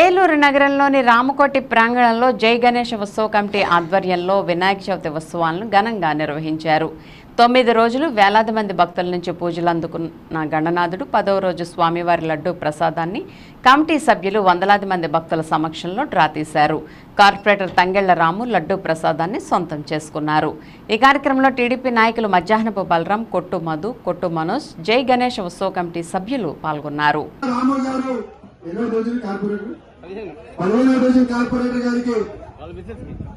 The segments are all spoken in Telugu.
ఏలూరు నగరంలోని రామకోటి ప్రాంగణంలో జై గణేష్ ఉత్సవ కమిటీ ఆధ్వర్యంలో వినాయక చవితి ఉత్సవాలను ఘనంగా నిర్వహించారు. తొమ్మిది రోజులు వేలాది మంది భక్తుల నుంచి పూజలు అందుకున్న గణనాథుడు పదవ రోజు స్వామివారి లడ్డూ ప్రసాదాన్ని కమిటీ సభ్యులు వందలాది మంది భక్తుల సమక్షంలో డ్రా తీశారు. కార్పొరేటర్ తంగెళ్ళ రాము లడ్డూ ప్రసాదాన్ని సొంతం చేసుకున్నారు. ఈ కార్యక్రమంలో టీడీపీ నాయకులు మధ్యాహ్నపు బలరాం కొట్టు మధు కొట్టు మనోజ్ జై గణేష్ ఉత్సవ కమిటీ సభ్యులు పాల్గొన్నారు. ఎన్నో రోజులు కార్పొరేటర్? పదిహేనో. రోజులు కార్పొరేటర్ గారికి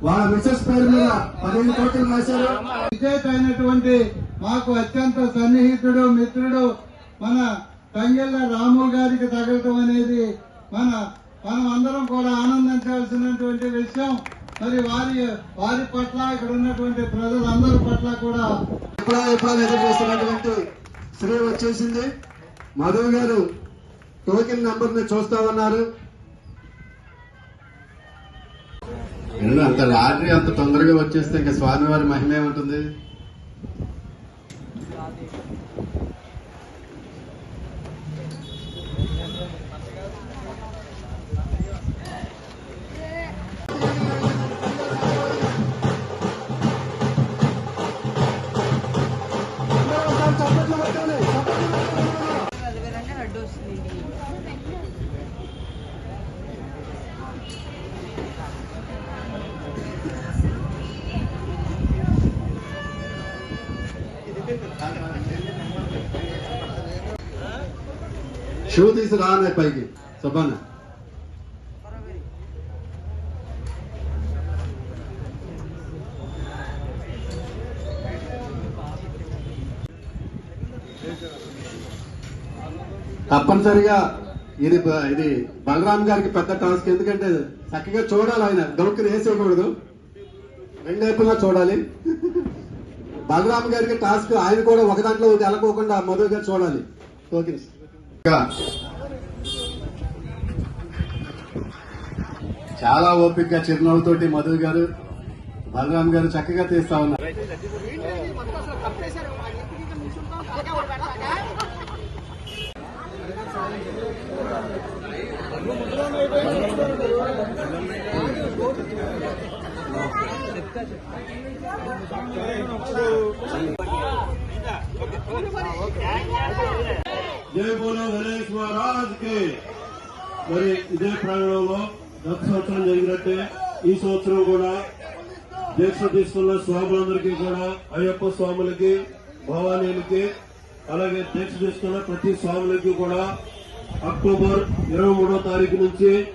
వాళ్ళ మిస్సెస్ పేరు మీద పదిహేను కోట్లు రాశారు. విజేత అయినటువంటి మాకు అత్యంత సన్నిహితుడు మిత్రుడు మన తంగెళ్ళ రాము గారికి తగలటం అనేది మన మనం అందరం కూడా ఆనందించాల్సినటువంటి విషయం. మరి వారి వారి పట్ల ఇక్కడ ఉన్నటువంటి ప్రజలందరి పట్ల కూడా ఎప్పుడో ఎప్పుడో ఎదురు చూస్తున్నటువంటి శ్రీ వచ్చేసింది. మధు గారు టోకెన్ నంబర్ చూస్తా ఉన్నారు అంత లాటరీ అంత తొందరగా వచ్చేస్తే ఇంకా స్వామివారి మహిమ ఉంటుంది. షూ తీసి రానే పైకి. సుబ్బన్న తప్పనిసరిగా ఇది ఇది బలరాం గారికి పెద్ద టాస్క్. ఎందుకంటే చక్కగా చూడాలి ఆయన. దొరికి వేసేయకూడదు రెండు వైపులా చూడాలి. బలరాం గారికి టాస్క్ ఆయన కూడా ఒక దాంట్లో వెళ్ళకోకుండా మధు గారు చూడాలి. ఇంకా. చాలా ఓపికగా చిరునవ్వుతోటి మధు గారు బలరాం గారు చక్కగా తీస్తా ఉన్నారు. జై బోలో గణేష్కి మరి ఇదే ప్రాంగణంలో గత సంవత్సరం జరిగినట్టే ఈ సంవత్సరం కూడా దీక్ష తీసుకున్న స్వాములందరికీ కూడా అయ్యప్ప స్వాములకి భవానీలకి అలాగే దీక్ష తీసుకున్న ప్రతి స్వాములకి కూడా అక్టోబర్ ఇరవై మూడో తారీఖు నుంచి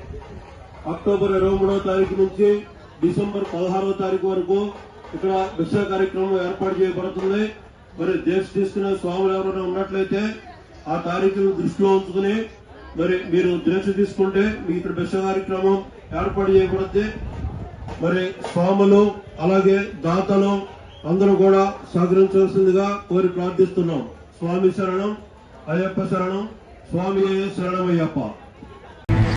అక్టోబర్ ఇరవై మూడో తారీఖు నుంచి డిసెంబర్ పదహారవ తారీఖు వరకు ఇక్కడ భిక్ష కార్యక్రమం ఏర్పాటు చేయబడుతుంది. మరి దీక్ష తీసుకునే స్వాములు ఎవరైనా ఉన్నట్లయితే ఆ తారీఖును దృష్టిలో ఉంచుకుని మరి మీరు దీక్ష తీసుకుంటే మీ ఇక్కడ భిక్ష కార్యక్రమం ఏర్పాటు చేయబడుతుంది. మరి స్వాములు అలాగే దాతలు అందరూ కూడా సహకరించవలసిందిగా కోరి ప్రార్థిస్తున్నాం. స్వామి శరణం అయ్యప్ప శరణం స్వామి శరణం అయ్యప్ప